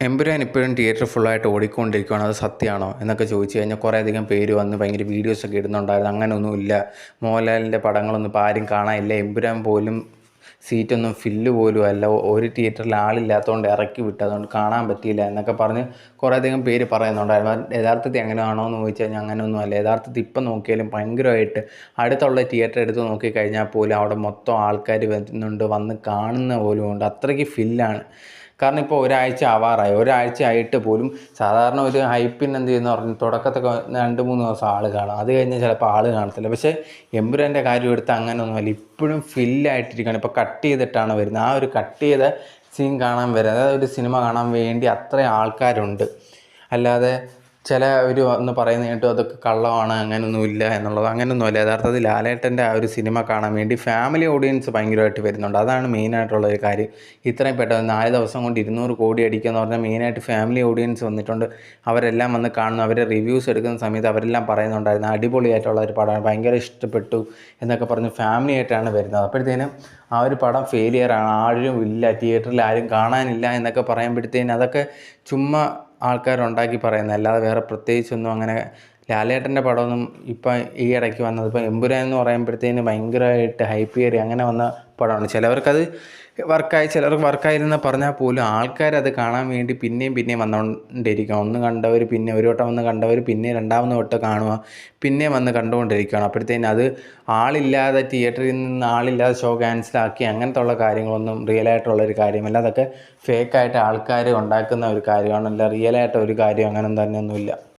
എമ്പുരാൻ ഇപ്പോഴും തിയേറ്റർ ഫുള്ളായിട്ട് ഓടിക്കൊണ്ടിരിക്കുകയാണ് അത് സത്യമാണോ? എന്നൊക്കെ ചോദിച്ചു കഴിഞ്ഞാൽ കുറേ അധികം പേര് വന്ന് ഭയങ്കര വീഡിയോസൊക്കെ ഇടുന്നുണ്ടായിരുന്നു. അങ്ങനെയൊന്നുമില്ല. മോഹൻലാലിന്റെ പടങ്ങളൊന്നും ഇപ്പോൾ ആരും കാണാനില്ല. എമ്പുരാൻ പോലും സീറ്റൊന്നും ഫില്ല് പോലും അല്ല. ഒരു തിയേറ്ററിൽ ആളില്ലാത്തതുകൊണ്ട് ഇറക്കി വിട്ടു അതുകൊണ്ട് കാണാൻ പറ്റിയില്ല എന്നൊക്കെ പറഞ്ഞ് കുറേ അധികം പേര് പറയുന്നുണ്ടായിരുന്നു. യഥാർത്ഥത്തിൽ എങ്ങനെയാണോ എന്ന് ചോദിച്ചു കഴിഞ്ഞാൽ അങ്ങനെയൊന്നും അല്ല. യഥാർത്ഥത്തിൽ ഇപ്പം നോക്കിയാലും ഭയങ്കരമായിട്ട് അടുത്തുള്ള തിയേറ്റർ എടുത്ത് നോക്കിക്കഴിഞ്ഞാൽ പോലും അവിടെ മൊത്തം ആൾക്കാർ വരുന്നുണ്ട് വന്ന് കാണുന്ന പോലും ഉണ്ട്. അത്രയ്ക്ക് ഫില്ലാണ് കാരണം ഇപ്പോൾ ഒരാഴ്ച ആവാറായി. ഒരാഴ്ച ആയിട്ട് പോലും സാധാരണ ഒരു ഹൈപ്പിന് എന്ത് ചെയ്യുന്ന പറഞ്ഞു തുടക്കത്തൊക്കെ രണ്ട് മൂന്ന് ദിവസം ആൾ കാണും. അത് കഴിഞ്ഞാൽ ചിലപ്പോൾ ആൾ കാണത്തില്ല. പക്ഷേ എമ്പുരാന്റെ കാര്യം എടുത്ത് അങ്ങനെയൊന്നുമല്ല ഇപ്പോഴും ഫില്ലായിട്ടിരിക്കുകയാണ് ഇപ്പോൾ കട്ട് ചെയ്തിട്ടാണ് വരുന്നത്. ആ ഒരു കട്ട് ചെയ്ത സീൻ കാണാൻ വരുന്നത് അതായത് ഒരു സിനിമ കാണാൻ വേണ്ടി അത്രയും ആൾക്കാരുണ്ട്. അല്ലാതെ ചില ഒരു ഒന്ന് പറയുന്ന കേട്ടു അതൊക്കെ കള്ളമാണ് അങ്ങനെയൊന്നുമില്ല എന്നുള്ളത്. അങ്ങനെയൊന്നുമല്ല യഥാർത്ഥത്തിൽ ലാലേട്ടന്റെ ആ ഒരു സിനിമ കാണാൻ വേണ്ടി ഫാമിലി ഓഡിയൻസ് ഭയങ്കരമായിട്ട് വരുന്നുണ്ട്. അതാണ് മെയിനായിട്ടുള്ള ഒരു കാര്യം. ഇത്രയും പെട്ടെന്ന് നാല് ദിവസം കൊണ്ട് ഇരുന്നൂറ് കോടി അടിക്കുക എന്ന് പറഞ്ഞാൽ മെയിനായിട്ട് ഫാമിലി ഓഡിയൻസ് വന്നിട്ടുണ്ട്. അവരെല്ലാം വന്ന് കാണുന്നു. അവരെ റിവ്യൂസ് എടുക്കുന്ന സമയത്ത് അവരെല്ലാം പറയുന്നുണ്ടായിരുന്നു. അടിപൊളിയായിട്ടുള്ള ഒരു പടമാണ്. ഭയങ്കര ഇഷ്ടപ്പെട്ടു എന്നൊക്കെ പറഞ്ഞ് ഫാമിലി ആയിട്ടാണ് വരുന്നത്. അപ്പോഴത്തേനും ആ ഒരു പടം ഫെയിലിയറാണ് ആരും ഇല്ല. തിയേറ്ററിൽ ആരും കാണാനില്ല എന്നൊക്കെ പറയുമ്പോഴത്തേനും അതൊക്കെ ചുമ്മാ ആൾക്കാരുണ്ടാക്കി പറയുന്നത്. അല്ലാതെ വേറെ പ്രത്യേകിച്ചൊന്നും അങ്ങനെ ലാലേട്ടന്റെ പടമൊന്നും ഇപ്പം ഈ ഇടയ്ക്ക് വന്നത്. ഇപ്പം എമ്പുരാൻ എന്ന് പറയുമ്പോഴത്തേന് ഭയങ്കരമായിട്ട് ഹൈപ്പ് കയറി അങ്ങനെ വന്ന പടമാണ്. ചിലവർക്കത് വർക്കായി ചിലർക്ക് വർക്കായിരുന്ന പറഞ്ഞാൽ പോലും ആൾക്കാരത് കാണാൻ വേണ്ടി പിന്നെയും പിന്നെയും വന്നുകൊണ്ടിരിക്കുക ഒന്ന് കണ്ടവർ പിന്നെ ഒരു വട്ടം വന്ന് കണ്ടവർ പിന്നെ രണ്ടാമത് വട്ടം കാണുക പിന്നെയും വന്ന് കണ്ടുകൊണ്ടിരിക്കുകയാണ് അപ്പോഴത്തേനും അത് ആളില്ലാതെ തിയേറ്ററിൽ നിന്ന് ആളില്ലാതെ ഷോ ക്യാൻസലാക്കി അങ്ങനത്തെ ഉള്ള കാര്യങ്ങളൊന്നും റിയൽ ആയിട്ടുള്ള ഒരു കാര്യമല്ല. അതൊക്കെ ഫേക്കായിട്ട് ആൾക്കാർ ഉണ്ടാക്കുന്ന ഒരു കാര്യമാണ്. അല്ല റിയൽ ആയിട്ട് ഒരു കാര്യം അങ്ങനെ തന്നെയൊന്നുമില്ല.